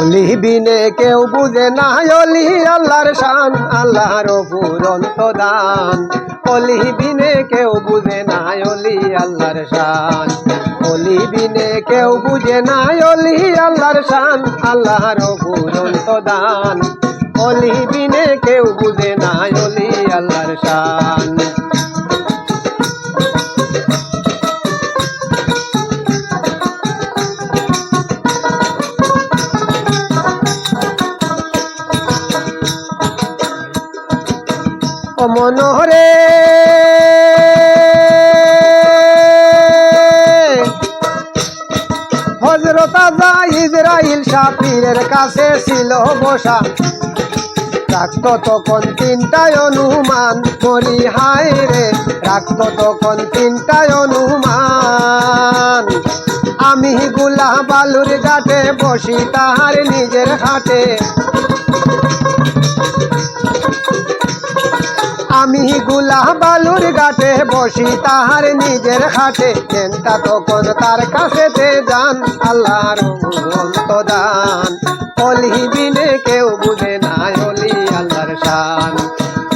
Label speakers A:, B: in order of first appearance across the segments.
A: অলি বিনে কেউ বুঝে না অলি আল্লাহর শান, আল্লাহর পুরন্ত দান। অলি বিনে কেউ বুঝে না অলি আল্লাহর শান। অলি বিনে কেউ বুঝে না অলি আল্লাহর শান, আল্লাহর পুরন্ত দান। অলি বিনে কেউ বুঝে না অলি আল্লাহর শান। ও মনোহরে। হজরত আজা ইসরাইল সাপিরের কাছে ছিল বসা। রাখত তখন তিনটায় অনুমান মরি হায় রে, রাখত তখন তিনটায় অনুমান। আমি গুলা বালুর ঘাটে বসি তাহার নিজের হাটে। আমি গুলা বালুর ঘাটে বসি তাহার নিজের হাটে চেনটা তখন তার কাছেতে যান, আল্লাহর দান। অলি বিনে কেউ বুঝে না অলি আল্লাহর শান।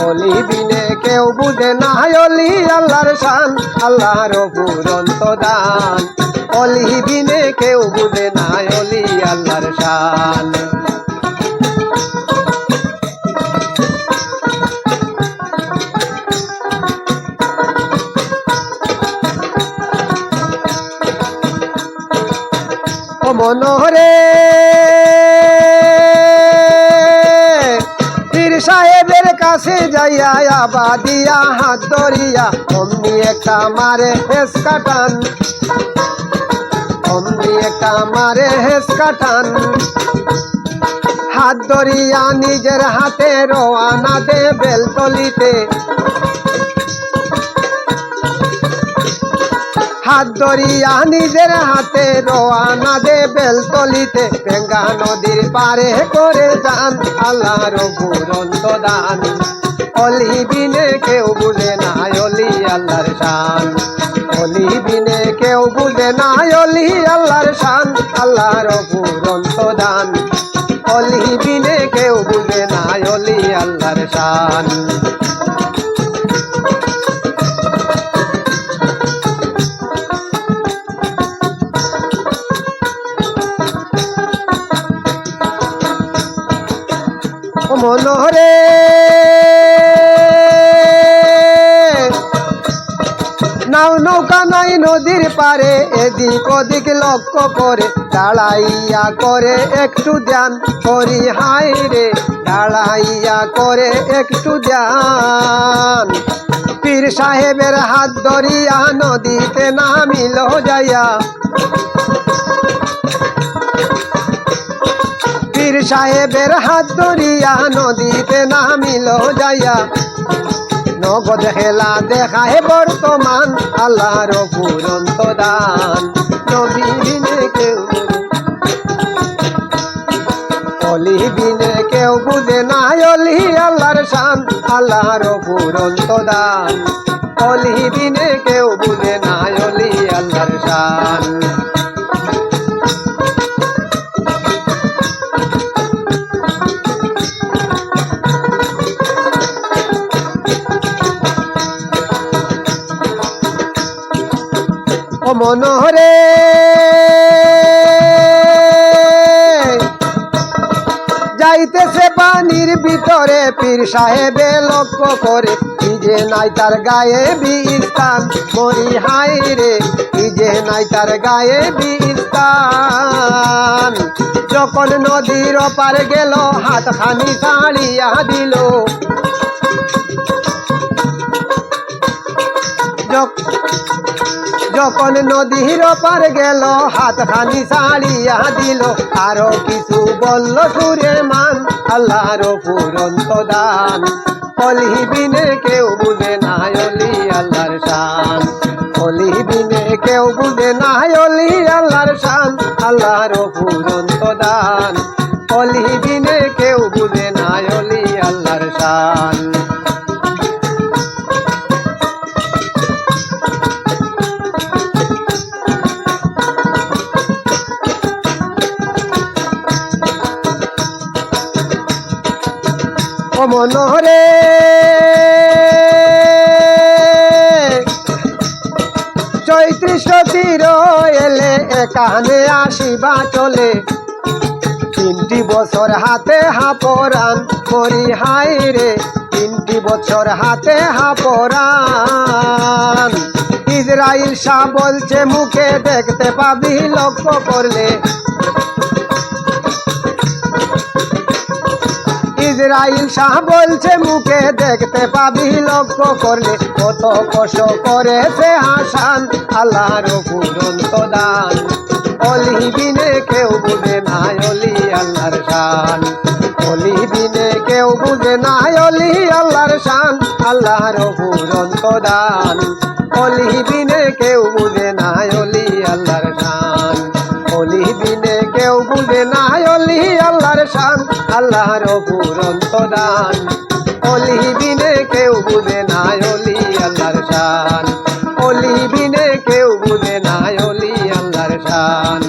A: অলি বিনে কেউ বুঝে না অলি আল্লাহর শান, আল্লাহর পুরন্ত দান। অলি বিনে কেউ বুঝে না অলি আল্লাহর শান। মনোহরে। পীর সাহেবের কাছে যাইয়া আবাদিয়া হাত ধরিয়া, অমনি একটা মারে হেস কাটান। অমনি একটা মারে হেস কাটান। হাত ধরিয়া নিজের হাতে রোয়ানা দে বেলতলিতে। হাত ধরিয়া নিজের হাতে রোয়ানা দে বেলতলিতে বেঙ্গা নদীর পারে করে যান, আল্লাহর পুরন্ত দান। অলি বিনে কেউ বুঝে না অলি আল্লাহর শান। অলি বিনে কেউ বুঝে না অলি আল্লাহর শান, আল্লাহর পুরন্ত দান। অলি বিনে কেউ বুঝে না অলি আল্লাহর শান। মনোহরে নাও নৌকা নাই নদীর পারে এদিক ওদিক লক্ষ্য করে, দাঁড়াইয়া করে একটু ধ্যান। করি হাই রে, দাঁড়াইয়া করে একটু ধ্যান। পীর সাহেবের হাত ধরিয়া নদীতে নামিল যাইয়া। পীর সাহেবের হাত ধরিয়া নদীতে নামিল যাইয়া। নগদ খেলা দেখায় বর্তমান আল্লাহর পুরন্ত দান নবী বিনে কেউ অলি বিনে কেউ বুঝে না অলি আল্লাহর শান, আল্লাহর পুরন্ত দান অলি বিনে কেউ বুঝে না অলি আল্লাহর শান। মনোহরে। যাইতেছে পানির ভিতরে পীর সাহেবে লক্ষ্য করে যে নাই তার গায়ে বিস্তান মরি হাই রে যে নাই তার গায়ে বিস্তান যখন নদীর ওপার গেল হাত খানি ছাড়িয়া দিল। যখন নদীর পার গেল হাত খানি ছাড়িয়া দিল। আরও কিছু বলল, সুরে মান, আল্লাহর পুরন্ত দান। অলি বিনে কেউ বুঝে না অলি আল্লাহর শান। অলি বিনে কেউ বুঝে না অলি আল্লাহর শান, আল্লাহর পুরন্ত দান। অলি বিনে কেউ বুঝে না অলি আল্লাহর শান। মনরে চৈত্রী সতীর এলে একানে আসিবা চলে। তিনটি বছর হাতে হাপরান করি হাই রে, তিনটি বছর হাতে হাপরান ইসরাইল শাহ বলছে, মুখে দেখতে পাবি লক্ষ্য করলে। ইসরাইল শাহ বলছে, মুখে দেখতে পাবি লক্ষ্য করলে কত কষ্ট করেছে হাসান, আল্লাহর পুরন্ত দান। অলি বিনে কেউ বুঝে না অলি আল্লাহর শান। অলি বিনে কেউ বুঝে না অলি আল্লাহর শান, আল্লাহর পুরন্ত দান। অলি বিনে কেউ বুঝে আল্লাহর পুরন্ত দান অলি বিনে কেউ বুঝে না অলি আল্লাহর শান। অলি বিনে কেউ বুঝে না অলি আল্লাহর শান।